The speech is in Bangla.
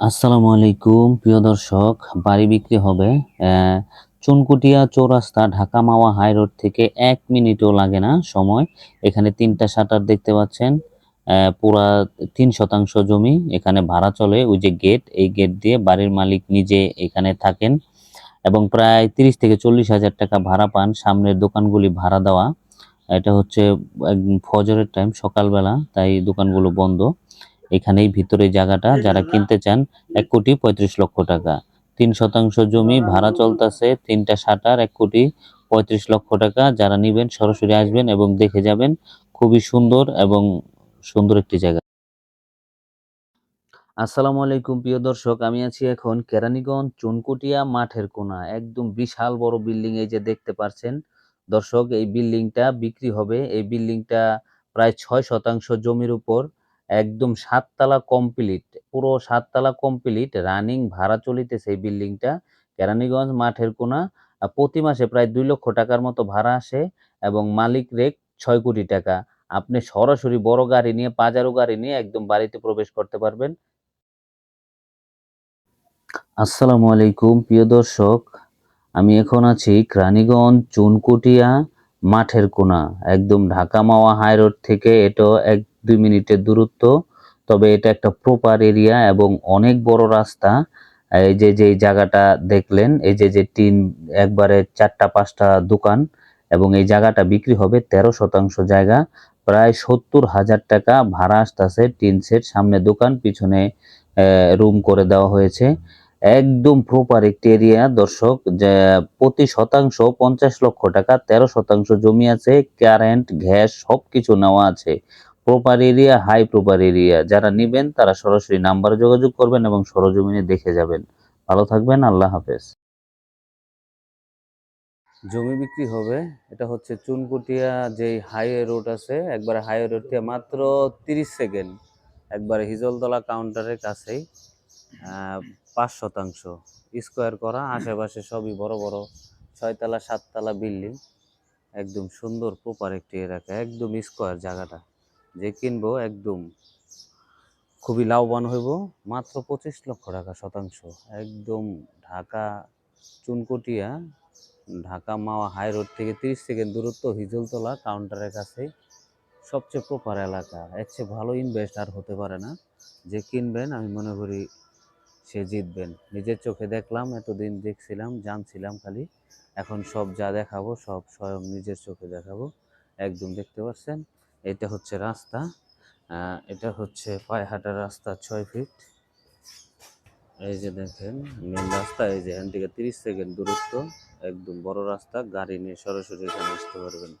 আসসালামু আলাইকুম, প্রিয় দর্শক। বাড়ি বিক্রি হবে চুনকুটিয়া চৌরাস্তা, ঢাকা মাওয়া হাই রোড থেকে এক মিনিটও লাগে না সময়। এখানে তিনটা শাটার দেখতে পাচ্ছেন পুরা তিন শতাংশ জমি এখানে ভাড়া চলে। ওই যে গেট, এই গেট দিয়ে বাড়ির মালিক নিজে এখানে থাকেন এবং প্রায় তিরিশ থেকে চল্লিশ হাজার টাকা ভাড়া পান সামনের দোকানগুলি ভাড়া দেওয়া। এটা হচ্ছে ফজরের টাইম সকালবেলা, তাই দোকানগুলো বন্ধ। এখানেই ভিতরে জায়গাটা যারা কিনতে চান এক কোটি পঁয়ত্রিশ লক্ষ টাকা। তিন শতাংশ জমি ভাড়া চলতেছে তিনটা শাটার এক কোটি পঁয়ত্রিশ লক্ষ টাকা। যারা নিবেন সরাসরি আসবেন এবং দেখে যাবেন। খুবই সুন্দর এবং সুন্দর একটি জায়গা। আসসালামু আলাইকুম প্রিয় দর্শক। আমি আছি এখন কেরানীগঞ্জ চুনকুটিয়া মাঠের কোনা। একদম বিশাল বড় বিল্ডিং এই যে দেখতে পারছেন দর্শক এই বিল্ডিংটা বিক্রি হবে। এই বিল্ডিংটা প্রায় ছয় শতাংশ জমির উপর। একদম সাততলা কমপ্লিট পুরো সাততলা কমপ্লিট রানিং ভাড়া চলিতেছে এই বিল্ডিংটা কেরানীগঞ্জ মাঠের কোনা প্রতি মাসে প্রায় দুই লক্ষ টাকার মতো ভাড়া আসে এবং মালিক রেট ছয় কোটি টাকা। আপনি সরাসরি বড় গাড়ি নিয়ে পাজারো গাড়ি নিয়ে একদম বাড়িতে প্রবেশ করতে পারবেন। আসসালামু আলাইকুম, প্রিয় দর্শক। আমি এখন আছি রানীগঞ্জ চুনকুটিয়া মাঠের কোনা, একদম ঢাকা মাওয়া হাই রোড থেকে এটা এক দুই মিনিটের দূরত্ব। তবে এটা একটা প্রপার এরিয়া এবং অনেক বড় রাস্তা। এই যে যে জায়গাটা দেখলেন, এই যে যে টিন একবারে চারটা, পাঁচটা দোকান এবং এই জায়গাটা বিক্রি হবে তেরো শতাংশ জায়গা। প্রায় সত্তর হাজার টাকা ভাড়া আসতেছে টিন সেট। সামনে দোকান, পিছনে রুম করে দেওয়া হয়েছে। একদম প্রপার একটি এরিয়া দর্শক প্রতি শতাংশ পঞ্চাশ লক্ষ টাকা, তেরো শতাংশ জমি আছে কারেন্ট গ্যাস সবকিছু নেওয়া আছে। Proper area high proper area যারা নিবেন, তারা সরাসরি নাম্বারে যোগাযোগ করবেন এবং সরজমিনে দেখে যাবেন। ভালো থাকবেন, আল্লাহ হাফেজ। জমি বিক্রি হবে, এটা হচ্ছে চুনকুটিয়া যে হাইওয়ে রোড আছে, একবারে হাইওয়ে রোড থেকে মাত্র তিরিশ সেকেন্ড। একবারে হিজলতলা কাউন্টারের কাছেই পাঁচ শতাংশ। স্কোয়ার করা, আশেপাশে সবই বড় বড়, ছয়তলা, সাততলা বিল্ডিং। একদম সুন্দর প্রপার একটি এলাকা, একদম স্কোয়ার জায়গাটা। যে কিনবো একদম খুবই লাভবান হইব। মাত্র পঁচিশ লক্ষ টাকা শতাংশ। একদম ঢাকা চুনকুটিয়া, ঢাকা মাওয়া হাই রোড থেকে তিরিশ সেকেন্ড দূরত্ব হিজলতলা কাউন্টারের কাছে সবচেয়ে প্রপার এলাকা। এর চেয়ে ভালো ইনভেস্ট আর হতে পারে না। যে কিনবেন, আমি মনে করি সে জিতবেন। নিজের চোখে দেখলাম, এতদিন দেখছিলাম, জানছিলাম খালি। এখন সব যা দেখাবো, সব স্বয়ং নিজের চোখে দেখাবো। একদম দেখতে পাচ্ছেন এটা হচ্ছে রাস্তা এটা হচ্ছে পায়ে হাঁটার রাস্তা ছয় ফিট এই যে দেখেন মেন রাস্তা, এই যে এখান থেকে তিরিশ সেকেন্ড দূরত্ব, একদম বড় রাস্তা, গাড়ি নিয়ে সরাসরি এখানে আসতে পারবেন।